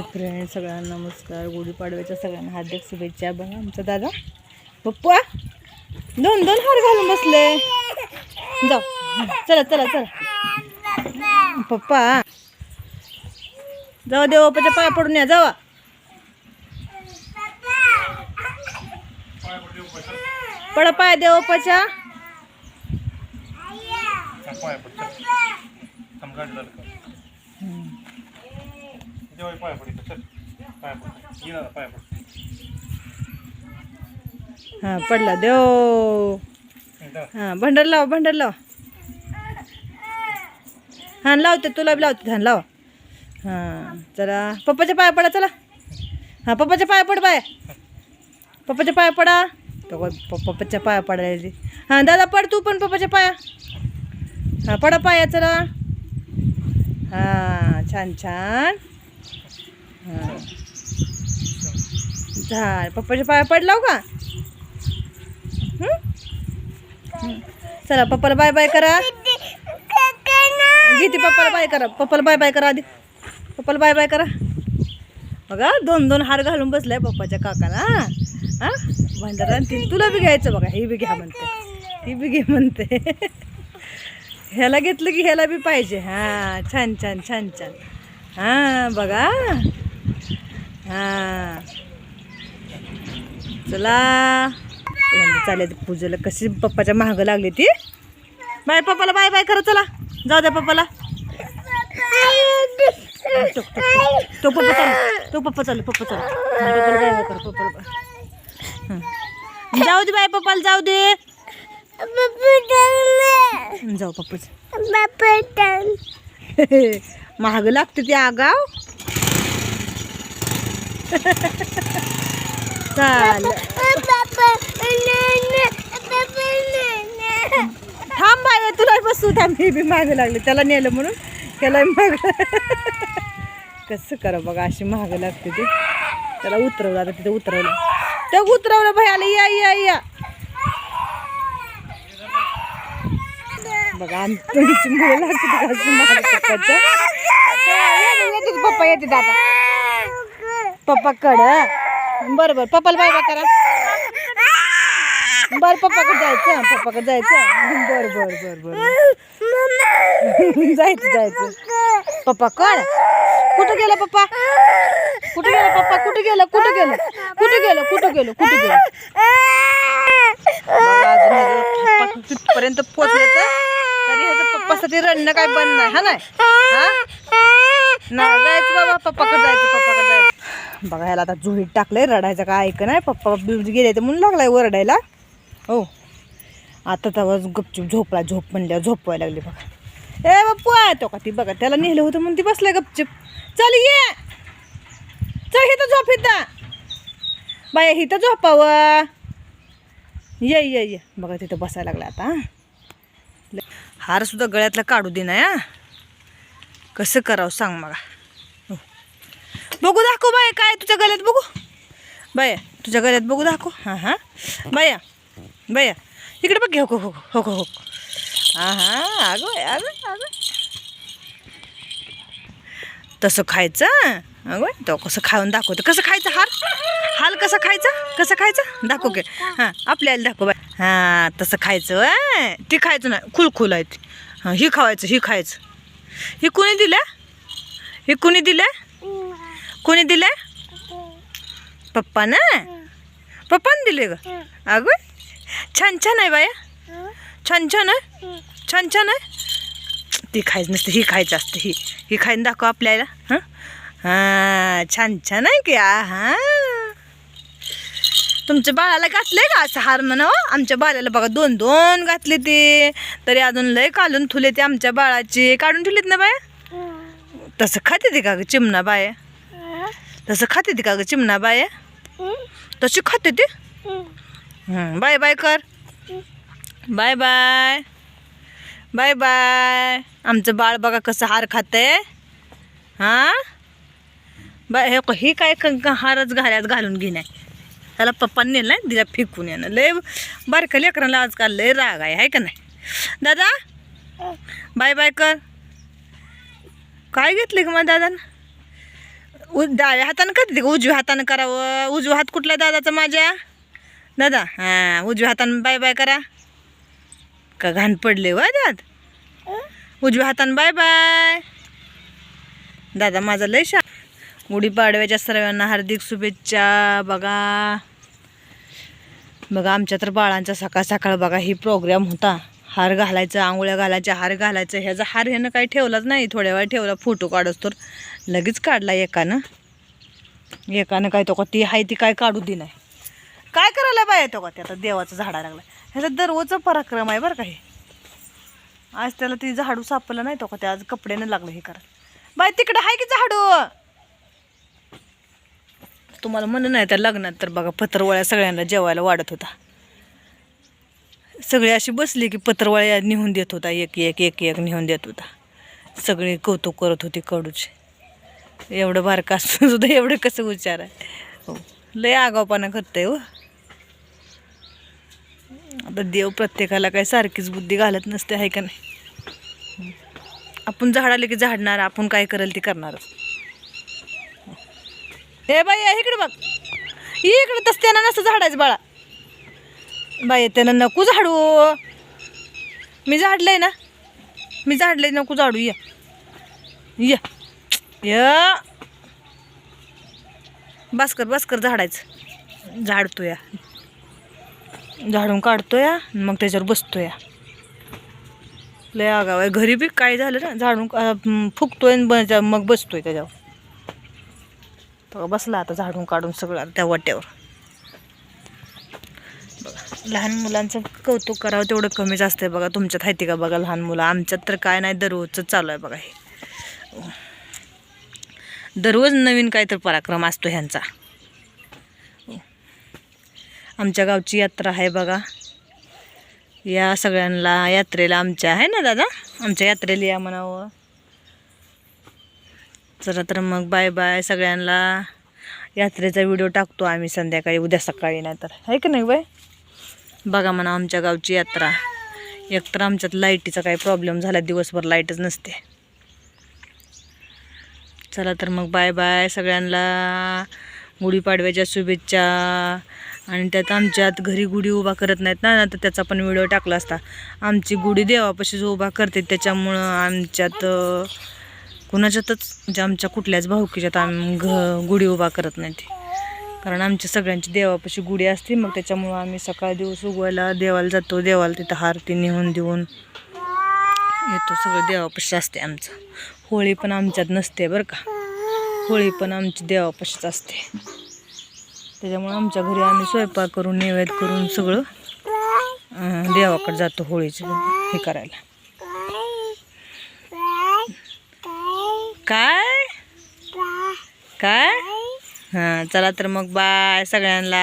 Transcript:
Hi friend सगळ्यांना नमस्कार. गुढीपाडव्याच्या सगळ्यांना हार्दिक शुभेच्छा. बघा आमचा दादा. पप्पा दोन दोन हार घालून बसले. जाऊ. चला चला चला. पप्पा जाऊ देव पप्पाच्या पाया पडून या. जावा. पडा पाय देव पप्पाच्या. जेव्हा पाया पड इथं चल. पाया पड. ये ना पाया पड. हा पडला. देव. हां भंडार लावा भंडार लावा. हां लावते. तुला बी लावते. हां लावा. हां चला पप्पाच्या पाया पडा चला. हां पप्पाच्या पाया पड पाय पप्पाच्या पाया पडा. पप्पाच्या पाया पडायला हां दादा पड तू पण पप्पाच्या पाया. हां पडा पाया चला. हां छान छान. झाड. पप्पाच्या पाया पडलाव का? चला पप्पाला बाय बाय करा. घेते पप्पाला बाय करा पप्पाला बाय बाय करा आधी. पप्पाला बाय बाय करा. बघा दोन दोन हार घालून बसलाय पप्पाच्या काकाला. हा? भांडारा तुला बी घ्यायचं बघा ही बी घ्या म्हणते. ही बी घे म्हणते. ह्याला घेतलं की ह्याला बी पाहिजे. हां छान छान छान छान. हां बघा. हां. चला. चालेल पूजेला. कशी पप्पाच्या महाग लागली ती? बाय पप्पाला बाय बाय करा चला. जाऊ द्या पप्पाला. तो पप्पा चालू तो पप्पा चालू पप्पा चालू पप्पाला बाय बाय करा पप्पाला बाय हं. जाऊ दे बाय पप्पाला जाऊ दे. जाऊ पप्पाच. महाग लागते ती आगाव. चाल थांब बाय तुला बसू थांब मी बी मागं लागले त्याला नेलं म्हणून त्याला माग कसं करा बघा अशी महाग लागते ते त्याला उतरवलं आता तिथे उतरवलं ते उतरवलं भाई या या या बघा आमची मुलं लागते महाग पप्पा येते दादा पप्पा कड बरं बरं पप्पाला बाय बाय करा. बर पप्पाकडे जायचं पप्पाकडे जायचं. बर बर बर बर. जायचं जायचं. पप्पा कळ कुठं गेलं पप्पा? कुठं गेलं पप्पा? कुठं गेलं? कुठं गेलं? कुठं गेलं? कुठं गेलं? कुठं गेलं? अजून पप्पा तिथपर्यंत पोचले तरी. ह्याचं पप्पासाठी रडणं काय बंद नाही हा नाही? नाही जायचं बाबा पप्पाकडे जायचं पप्पाकडे बघा ह्याला आता जुळीत टाकलंय रडायचं काय ऐक नाही. पप्पा गेले तर म्हणून लागलाय ओरडायला. हो. आता तेव्हा गपचूप झोपला झोप म्हणल्यावर झोपवायला लागली बघा. ए बाप्पू आहे तो का ती बघा त्याला नेलं होतं म्हणून ती बसलाय गपचूप. चल ये. चल हिथं झोप हिथं बाय हिथं झोपावं. ये ये ये. बघा तिथं बसायला लागला आता हारसुद्धा हार सुद्धा गळ्यातला काढू दे ना या कसं करावं सांग मला बघू दाखव बाय काय तुझ्या गळ्यात बघू. बाया तुझ्या गळ्यात बघू दाखव. हां हां. बाया बाया इकडे बघ घे हो हो हो हो हां हां. अगं अगं अगं तसं खायचं अगं तो कसं खाऊन दाखवतो कसं खायचं हार? हाल कसं खायचं? कसं खायचं? दाखव घे हां आपल्याला दाखव बाय हां तसं खायचं ती खायचं नाही. खुलखुल आहे ती. हां ही खावायचं ही खायचं. ही कुणी दिलं ही कुणी दिलं कोणी दिलं पप्पा ना पप्पाने दिले ग. अगं छान छान आहे बाया. छान छान आहे. छान छान आहे. ती खायचं नसतं ही खायचं असतं ही. ही खाईन दाखव आपल्याला. हां? हां छान छान आहे की हां तुमच्या बाळाला घातलंय का असं हार म्हणावं? आमच्या बाळाला बघा दोन दोन घातले ते. तरी अजून लय काढून ठुले ते आमच्या बाळाचे. काढून ठेवलेत ना बाया? तसं खाते ते का चिमणा बाया? तसं खाते ती का ग चिमणा बाया तशी खाते ती बाय बाय कर बाय बाय बाय बाय आमचं बाळ बघा कसं हार खातंय हां बाय हे क- ही काय हारच घाल्यात घालून घेणार त्याला पप्पांनी नेलं नाही दिला फेकून येणं लय बारक्या लेकरांना आजकाल लय राग आहे हाय का नाही दादा बाय बाय कर काय घेतले का मग दादा उ डाव्या हातानं करते उजव्या हातानं करावं? उजवा हात कुठला दादाचा माझ्या? दादा हां उजव्या हातानं बाय बाय करा. का घाण पडले वा दाद उजव्या हातानं बाय बाय. दादा माझा लय शा गुढीपाडव्याच्या सर्वांना हार्दिक शुभेच्छा. बघा. बघा आमच्या तर बाळांचा सकाळ सकाळ बघा ही प्रोग्राम होता. हार घालायचं आंघोळ्या घालायच्या हार घालायचं ह्याचा हार ह्यानं काही ठेवलाच नाही. थोड्या वेळ ठेवला फोटो काढत तर. लगेच काढला एकानं. एकानं काय तो का ती आहे ती काय काढू दे नाही. काय करायला बाय तो का ते आता देवाचं झाडा लागला. ह्याचा दररोजचा पराक्रम आहे बरं का हे. आज त्याला ती झाडू सापडलं नाही तो का ते आज कपड्यानं लागलं हे करा बाय तिकडं आहे की झाडू? तुम्हाला म्हणणं नाही त्या लग्नात तर बघा पत्रवळ्या सगळ्यांना जेवायला वाढत होता. सगळी अशी बसली की पत्रवाळ्या निहून देत होता एक एक एक एक निहून देत होता. सगळी कौतुक करत होती कडूचे. एवढं बारका असून सुद्धा एवढं कसं विचार आहे. हो. लय आगावपणा करतंय हो. आता देव प्रत्येकाला काय सारखीच बुद्धी घालत नसते आहे का नाही? आपण झाडाले की झाडणार आपण काय करेल ते करणार हे बाई या इकडे बघ. इकडे तसत्यानं नसतं झाडायचं बाळा. बाई त्यानं नको झाडू. मी झाडलंय ना. मी झाडलंय नको झाडू. या. या. य. बास्कर बास्कर झाडायचं. झाडतो या झाडून काढतो या मग त्याच्यावर बसतो या लय आगाव आहे. घरी बी काय झालं ना झाडून फुकतोय आणि ब- मग बसतोय त्याच्यावर. बसला आता झाडून काढून सगळं त्या वाट्यावर. लहान मुलांचं कौतुक करावं तेवढं कमीच असतंय बघा. तुमच्यात हायती का बघा लहान मुलं? आमच्यात तर काय नाही दररोजचं चालू आहे बघा हे. दररोज नवीन काहीतरी पराक्रम असतो ह्यांचा. आमच्या गावची यात्रा आहे बघा. या सगळ्यांना यात्रेला आमच्या आहे ना दादा? आमच्या यात्रेला या म्हणावं. चला तर मग बाय बाय सगळ्यांना. यात्रेचा व्हिडिओ टाकतो आम्ही संध्याकाळी उद्या सकाळी नाही तर आहे का नाही बाय बघा म्हणा आमच्या गावची यात्रा. एकतर आमच्यात लाईटीचा काही प्रॉब्लेम झाला दिवसभर लाईटच नसते. चला तर मग बाय बाय सगळ्यांना. गुढीपाडव्याच्या शुभेच्छा. आणि त्यात आमच्यात घरी गुढी उभा करत नाहीत ना तर त्याचा पण व्हिडिओ टाकला असता. आमची गुढी देवापाशीच उभा करते त्याच्यामुळं आमच्यात कुणाच्यातच म्हणजे आमच्या कुठल्याच भाऊकीच्यात आम्ही घ गुढी उभा करत नाही कारण आमच्या सगळ्यांची देवापाशी गुढी असते मग त्याच्यामुळं आम्ही सकाळ दिवस उगवायला देवाला जातो देवाला तिथं हारती नेऊन देऊन येतो सगळं देवापाशी असते आमचं. होळी पण आमच्यात नसते बरं का. होळी पण आमची देवापाशीच असते. त्याच्यामुळं आमच्या घरी आम्ही स्वयंपाक करून नैवेद्य करून सगळं देवाकडे जातो होळीचं हे करायला. काय? काय? हां चला तर मग बाय सगळ्यांना.